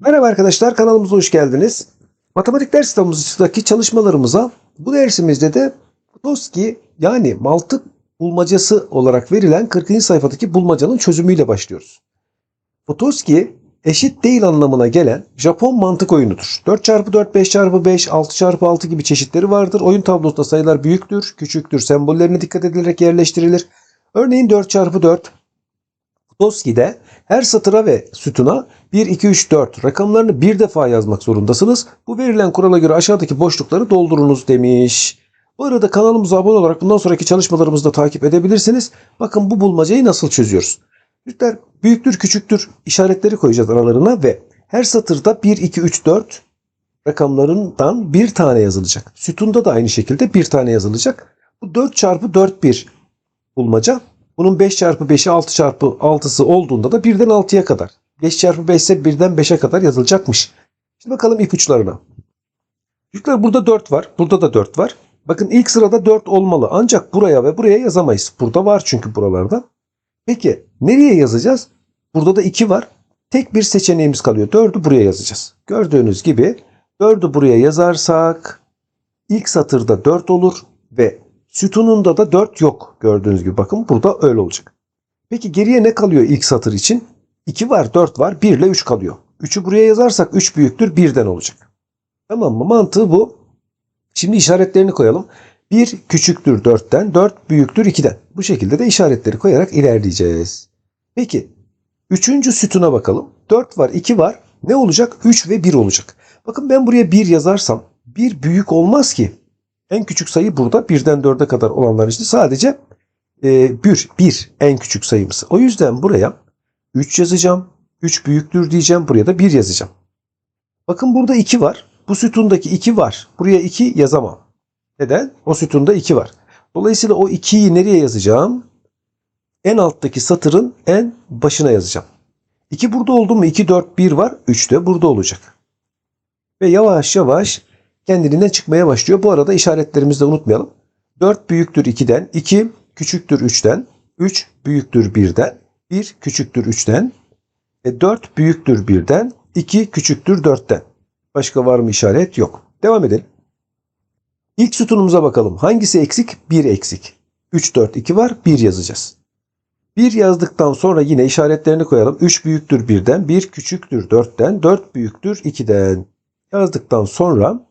Merhaba arkadaşlar kanalımıza hoş geldiniz. Matematik ders kitabımızdaki çalışmalarımıza bu dersimizde de Toski yani mantık bulmacası olarak verilen 40. sayfadaki bulmacanın çözümüyle başlıyoruz. Fotoski eşit değil anlamına gelen Japon mantık oyunudur. 4x4, 5x5, 6x6 gibi çeşitleri vardır. Oyun tablosunda sayılar büyüktür, küçüktür, sembollerine dikkat edilerek yerleştirilir. Örneğin 4x4 Fotoski'de her satıra ve sütuna 1, 2, 3, 4 rakamlarını bir defa yazmak zorundasınız. Bu verilen kurala göre aşağıdaki boşlukları doldurunuz demiş. Bu arada kanalımıza abone olarak bundan sonraki çalışmalarımızı da takip edebilirsiniz. Bakın bu bulmacayı nasıl çözüyoruz. Çocuklar büyüktür küçüktür işaretleri koyacağız aralarına ve her satırda 1, 2, 3, 4 rakamlarından bir tane yazılacak. Sütunda da aynı şekilde bir tane yazılacak. Bu 4 çarpı 4 bir bulmaca. Bunun 5 çarpı 5'i 6 çarpı 6'sı olduğunda da 1'den 6'ya kadar. 5 çarpı 5 ise 1'den 5'e kadar yazılacakmış. Şimdi bakalım ipuçlarına. Çocuklar burada 4 var. Burada da 4 var. Bakın ilk sırada 4 olmalı. Ancak buraya ve buraya yazamayız. Burada var çünkü buralarda. Peki nereye yazacağız? Burada da 2 var. Tek bir seçeneğimiz kalıyor. 4'ü buraya yazacağız. Gördüğünüz gibi 4'ü buraya yazarsak ilk satırda 4 olur ve sütununda da 4 yok. Gördüğünüz gibi bakın burada öyle olacak. Peki geriye ne kalıyor ilk satır için? 2 var, 4 var, 1 ile 3 kalıyor. 3'ü buraya yazarsak 3 büyüktür 1'den olacak. Tamam mı? Mantığı bu. Şimdi işaretlerini koyalım. 1 küçüktür 4'ten, 4 büyüktür 2'den. Bu şekilde de işaretleri koyarak ilerleyeceğiz. Peki, üçüncü sütuna bakalım. 4 var, 2 var. Ne olacak? 3 ve 1 olacak. Bakın ben buraya 1 yazarsam 1 büyük olmaz ki. En küçük sayı burada 1'den 4'e kadar olanlar için sadece e, 1, 1 en küçük sayımız. O yüzden buraya 3 yazacağım. 3 büyüktür diyeceğim. Buraya da 1 yazacağım. Bakın burada 2 var. Bu sütundaki 2 var. Buraya 2 yazamam. Neden? O sütunda 2 var. Dolayısıyla o 2'yi nereye yazacağım? En alttaki satırın en başına yazacağım. 2 burada oldu mu? 2, 4, 1 var. 3 de burada olacak. Ve yavaş yavaş kendiliğinden çıkmaya başlıyor. Bu arada işaretlerimizi de unutmayalım. 4 büyüktür 2'den, 2 küçüktür 3'ten, 3 büyüktür 1'den, 1 küçüktür 3'ten, e 4 büyüktür 1'den, 2 küçüktür 4'ten. Başka var mı işaret? Yok. Devam edelim. İlk sütunumuza bakalım. Hangisi eksik? 1 eksik. 3, 4, 2 var. 1 yazacağız. 1 yazdıktan sonra yine işaretlerini koyalım. 3 büyüktür 1'den, 1 küçüktür 4'ten, 4 büyüktür 2'den. Yazdıktan sonra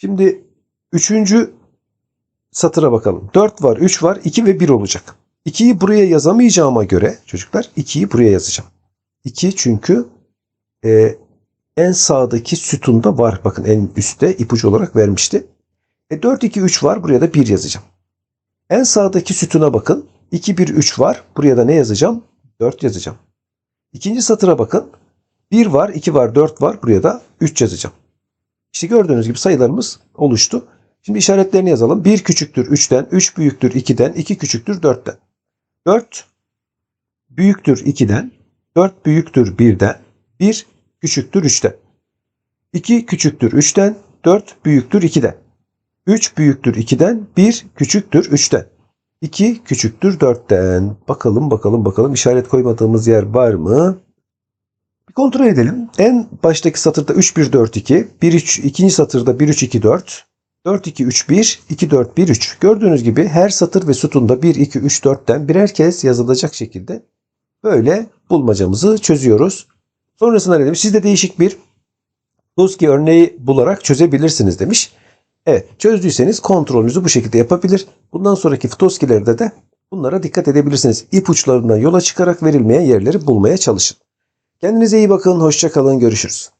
şimdi 3. satıra bakalım. 4 var, 3 var, 2 ve 1 olacak. 2'yi buraya yazamayacağıma göre çocuklar 2'yi buraya yazacağım. 2 çünkü e, en sağdaki sütunda var. Bakın en üstte ipucu olarak vermişti. E 4, 2, 3 var. Buraya da 1 yazacağım. En sağdaki sütuna bakın. 2, 1, 3 var. Buraya da ne yazacağım? 4 yazacağım. İkinci satıra bakın. 1 var, 2 var, 4 var. Buraya da 3 yazacağım. İşte gördüğünüz gibi sayılarımız oluştu. Şimdi işaretlerini yazalım. 1 küçüktür 3'ten, 3 büyüktür 2'den, 2 küçüktür 4'ten. 4 büyüktür 2'den, 4 büyüktür 1'den, 1 küçüktür 3'ten. 2 küçüktür 3'ten, 4 büyüktür 2'den. 3 büyüktür 2'den, 1 küçüktür 3'ten. 2 küçüktür 4'ten. Bakalım bakalım bakalım işaret koymadığımız yer var mı? Bir kontrol edelim. En baştaki satırda 3 1 4 2, 1 3 ikinci satırda 1 3 2 4, 4 2 3 1, 2 4 1 3. Gördüğünüz gibi her satır ve sütunda 1 2 3 4'ten birer kez yazılacak şekilde böyle bulmacamızı çözüyoruz. Sonrasında demiş? Siz de değişik bir Tuski örneği bularak çözebilirsiniz demiş. Evet çözdüyseniz kontrolünüzü bu şekilde yapabilir. Bundan sonraki Tuski'lerde de bunlara dikkat edebilirsiniz. İpuçlarından yola çıkarak verilmeyen yerleri bulmaya çalışın. Kendinize iyi bakın. Hoşça kalın. Görüşürüz.